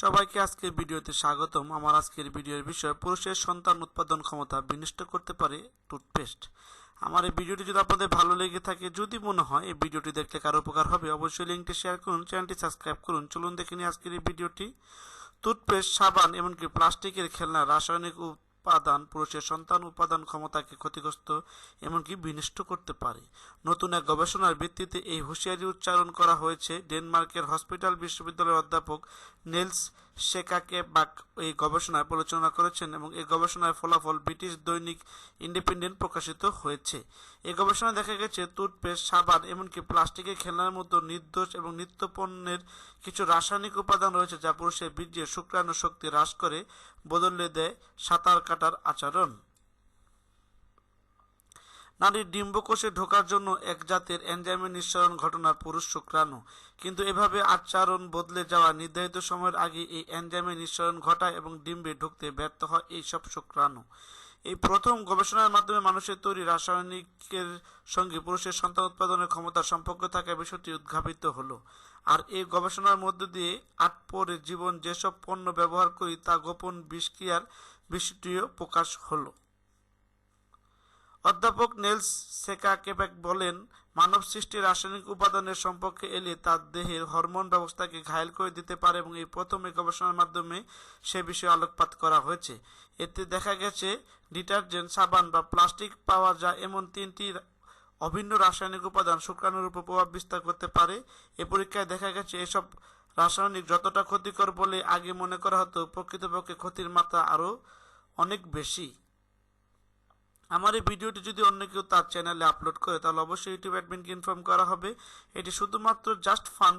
সবাইকে আজকের ভিডিওতে স্বাগতম। আমার আজকের ভিডিওর বিষয়, পুরুষের সন্তান উৎপাদন ক্ষমতা বিনষ্ট করতে পারে টুথপেস্ট। আমার এই ভিডিওটি যদি আপনাদের ভালো লেগে থাকে, যদি মনে হয় এই ভিডিওটি দেখলে কারও উপকার হবে, অবশ্যই লিঙ্কটি শেয়ার করুন, চ্যানেলটি সাবস্ক্রাইব করুন। চলুন দেখে নিই আজকের এই ভিডিওটি। টুথপেস্ট, সাবান, এমনকি প্লাস্টিকের খেলনা, রাসায়নিক উপাদান পুরুষের সন্তান উপাদান ক্ষমতাকে ক্ষতিগ্রস্ত, এমনকি বিনষ্ট করতে পারে। নতুন এক গবেষণার ভিত্তিতে এই হুঁশিয়ারি উচ্চারণ করা হয়েছে ডেনমার্কের হসপিটাল বিশ্ববিদ্যালয়ের অধ্যাপক নেলস শেকাকে বাক এই গবেষণায় পরিচালনা করেছেন এবং এই গবেষণার ফলাফল ব্রিটিশ দৈনিক ইন্ডিপেন্ডেন্ট প্রকাশিত হয়েছে। এই গবেষণায় দেখা গেছে, টুথপেস্ট, সাবান এমনকি প্লাস্টিকের খেলনার মতো নির্দোষ এবং নিত্যপণ্যের কিছু রাসায়নিক উপাদান রয়েছে যা পুরুষের বীর্যের শুক্রাণু শক্তি হ্রাস করে, বদলে দেয় সাঁতার কাটার আচরণ। নারীর ডিম্বকোষে ঢোকার জন্য এক জাতের এনজাইমের নিঃসরণ ঘটনা পুরুষ শুক্রাণু। কিন্তু এভাবে আচরণ বদলে যাওয়া নির্ধারিত সময়ের আগে এই এনজাইমের নিঃসরণ ঘটায় এবং ডিম্বে ঢুকতে ব্যর্থ হয় এই সব শুক্রাণু। এই প্রথম গবেষণার মাধ্যমে মানুষের তৈরি রাসায়নিকের সঙ্গে পুরুষের সন্তান উৎপাদনের ক্ষমতার সম্পর্ক থাকা বিষয়টি উদ্ঘাপিত হলো। আর এই গবেষণার মধ্য দিয়ে আট পরে জীবন যেসব পণ্য ব্যবহার করি তা গোপন বিষক্রিয়ার বিষয়টিও প্রকাশ হলো। অধ্যাপক নেলস সেকা কেবেক বলেন মানব সৃষ্টি রাসায়নিক উপাদানের সম্পর্কে এলে তার দেহের হরমোন ব্যবস্থাকে ঘায়ল করে দিতে পারে এবং এই প্রথম গবেষণার মাধ্যমে সে বিষয়ে আলোকপাত করা হয়েছে। এতে দেখা গেছে, ডিটারজেন্ট, সাবান বা প্লাস্টিক পাওয়া যায় এমন তিনটি অভিন্ন রাসায়নিক উপাদান শুক্রাণুর উপর প্রভাব বিস্তার করতে পারে। এ পরীক্ষায় দেখা গেছে, এসব রাসায়নিক যতটা ক্ষতিকর বলে আগে মনে করা হতো, প্রকৃতপক্ষে ক্ষতির মাত্রা আরও অনেক বেশি। আমার এই ভিডিওটি যদি অন্য কেউ তার চ্যানেলে আপলোড করে, তাহলে অবশ্যই ইউটিউব অ্যাডমিনকে ইনফর্ম করা হবে। এটি শুধুমাত্র জাস্ট ফান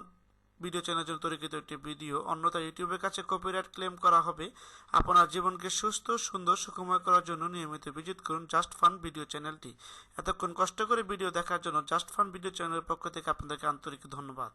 ভিডিও চ্যানেলের জন্য তৈরিকৃত একটি ভিডিও অন্যথা ইউটিউবের কাছে কপিরাইট ক্লেম করা হবে। আপনার জীবনকে সুস্থ, সুন্দর, সুখময় করার জন্য নিয়মিত ভিজিট করুন জাস্ট ফান ভিডিও চ্যানেলটি এতক্ষণ কষ্ট করে ভিডিও দেখার জন্য জাস্ট ফান ভিডিও চ্যানেলের পক্ষ থেকে আপনাদেরকে আন্তরিক ধন্যবাদ।